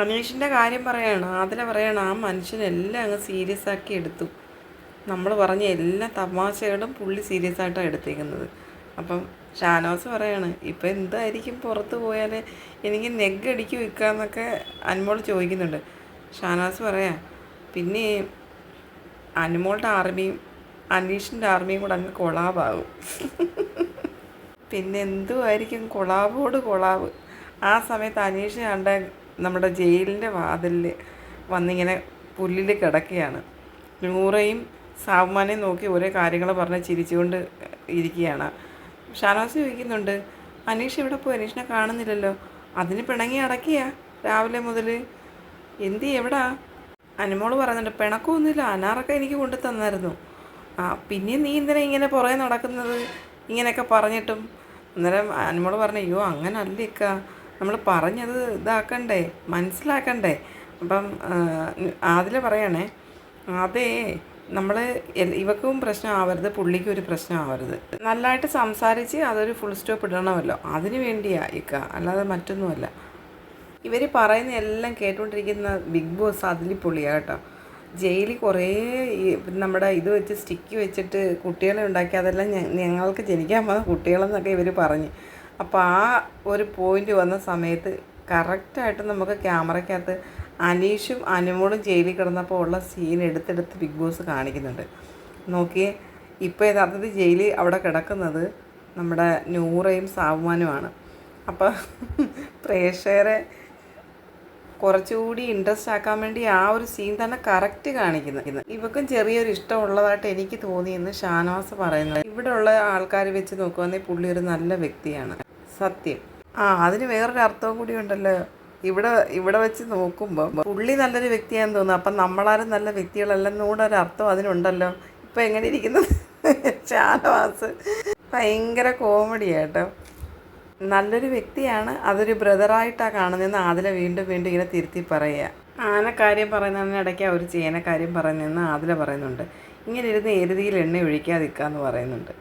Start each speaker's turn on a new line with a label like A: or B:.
A: അനീഷിന്റെ കാര്യം പറയാണ് അതിലെ പറയാണ് ആ മനുഷ്യനെല്ലാം അങ്ങ് സീരിയസ് ആക്കി എടുത്തു. നമ്മൾ പറഞ്ഞ എല്ലാ തമാശകളും പുള്ളി സീരിയസ് ആയിട്ടാണ് എടുത്തേക്കുന്നത്. അപ്പം ഷാനോസ് പറയാണ് ഇപ്പം എന്തായിരിക്കും പുറത്ത് പോയാൽ എനിക്ക് നെഗ് അടിക്കി വിൽക്കാന്നൊക്കെ അനുമോൾ ചോദിക്കുന്നുണ്ട്. ഷാനോസ് പറയാ പിന്നെ അനുമോളുടെ ആർമിയും അനീഷിന്റെ ആർമിയും കൂടെ അങ്ങ് കൊളാബാകും. പിന്നെ എന്തുമായിരിക്കും കൊളാബോട് കൊളാബ്? ആ സമയത്ത് അനീഷ് കണ്ട നമ്മുടെ ജയിലിന്റെ വാതിലിൽ വന്നിങ്ങനെ പുല്ലിൽ കിടക്കുകയാണ്. നൂറയും സാവുമാനെയും നോക്കി ഓരോ കാര്യങ്ങൾ പറഞ്ഞ് ചിരിച്ചുകൊണ്ട് ഇരിക്കുകയാണ്. ഷാനവാസ് ചോദിക്കുന്നുണ്ട് അനീഷ് ഇവിടെ പോയി? അനീഷിനെ കാണുന്നില്ലല്ലോ. അതിന് പിണങ്ങി അടക്കിയ രാവിലെ മുതൽ. എന്തി എവിടാ? അനുമോൾ പറയുന്നുണ്ട് പിണക്കമൊന്നുമില്ല. അനാറൊക്കെ എനിക്ക് കൊണ്ടു തന്നായിരുന്നു. ആ പിന്നെ നീ എന്തിനാ ഇങ്ങനെ പുറകെ നടക്കുന്നത്? ഇങ്ങനെയൊക്കെ പറഞ്ഞിട്ടും അന്നേരം അനുമോൾ പറഞ്ഞു അയ്യോ അങ്ങനെ അല്ലേക്ക നമ്മൾ പറഞ്ഞത് ഇതാക്കണ്ടേ മനസ്സിലാക്കണ്ടേ. അപ്പം അതിൽ പറയണേ അതേ നമ്മൾ ഇവക്കും പ്രശ്നം ആവരുത് പുള്ളിക്കും ഒരു പ്രശ്നം ആവരുത്. നല്ലതായിട്ട് സംസാരിച്ച് അതൊരു ഫുൾ സ്റ്റോപ്പ് ഇടണമല്ലോ. അതിന് വേണ്ടിയാണ് ഇക്ക അല്ലാതെ മറ്റൊന്നുമല്ല. ഇവർ പറയുന്ന എല്ലാം കേട്ടുകൊണ്ടിരിക്കുന്ന ബിഗ് ബോസ് അതിൽ പുള്ളിയാണ് കേട്ടോ. ജയിലിൽ കുറേ നമ്മുടെ ഇത് വെച്ച് സ്റ്റിക്ക് വെച്ചിട്ട് കുട്ടികളെ ഉണ്ടാക്കി അതെല്ലാം ഞങ്ങൾക്ക് ജനിക്കാൻ പോകുന്ന കുട്ടികളെന്നൊക്കെ ഇവർ പറഞ്ഞ്. അപ്പോൾ ആ ഒരു പോയിന്റ് വന്ന സമയത്ത് കറക്റ്റായിട്ട് നമുക്ക് ക്യാമറയ്ക്കകത്ത് അനീഷും അനുമോളും ജയിലിൽ കിടന്നപ്പോൾ ഉള്ള സീൻ എടുത്തെടുത്ത് ബിഗ് ബോസ് കാണിക്കുന്നുണ്ട്. നോക്കിയേ ഇപ്പോൾ യഥാർത്ഥത്തിൽ ജയിലിൽ അവിടെ കിടക്കുന്നത് നമ്മുടെ നൂറയും സാവുമാനുമാണ്. അപ്പോൾ പ്രേക്ഷകരെ കുറച്ചുകൂടി ഇൻട്രസ്റ്റ് ആക്കാൻ വേണ്ടി ആ ഒരു സീൻ തന്നെ കറക്റ്റ് കാണിക്കുന്നു. ഇവക്കും ചെറിയൊരു ഇഷ്ടമുള്ളതായിട്ട് എനിക്ക് തോന്നിയെന്ന് ഷാനവാസ് പറയുന്നത്. ഇവിടെ ഉള്ള ആൾക്കാർ വെച്ച് നോക്കുവാണെങ്കിൽ പുള്ളി ഒരു നല്ല വ്യക്തിയാണ്. സത്യം. ആ അതിന് വേറൊരു അർത്ഥവും കൂടി ഉണ്ടല്ലോ. ഇവിടെ ഇവിടെ വെച്ച് നോക്കുമ്പോൾ പുള്ളി നല്ലൊരു വ്യക്തിയാന്ന് തോന്നുന്നു. അപ്പം നമ്മളാരും നല്ല വ്യക്തികളല്ലെന്നും കൂടെ ഒരു അർത്ഥം അതിനുണ്ടല്ലോ. ഇപ്പം എങ്ങനെ ഇരിക്കുന്നു ഷാനവാസ്. ഭയങ്കര കോമഡിയാട്ടോ നല്ലൊരു വ്യക്തിയാണ് അതൊരു ബ്രദറായിട്ടാണ് കാണുന്നതെന്ന് ആദില വീണ്ടും വീണ്ടും ഇങ്ങനെ തിരുത്തി പറയുക ആനക്കാര്യം പറയുന്നതിനിടയ്ക്ക് അവർ ചേനക്കാര്യം പറയുന്നതെന്ന് ആദില പറയുന്നുണ്ട്. ഇങ്ങനെ ഇരുന്ന് എരുതിയിൽ എണ്ണ ഒഴിക്കാതിരിക്കുക എന്ന് പറയുന്നുണ്ട്.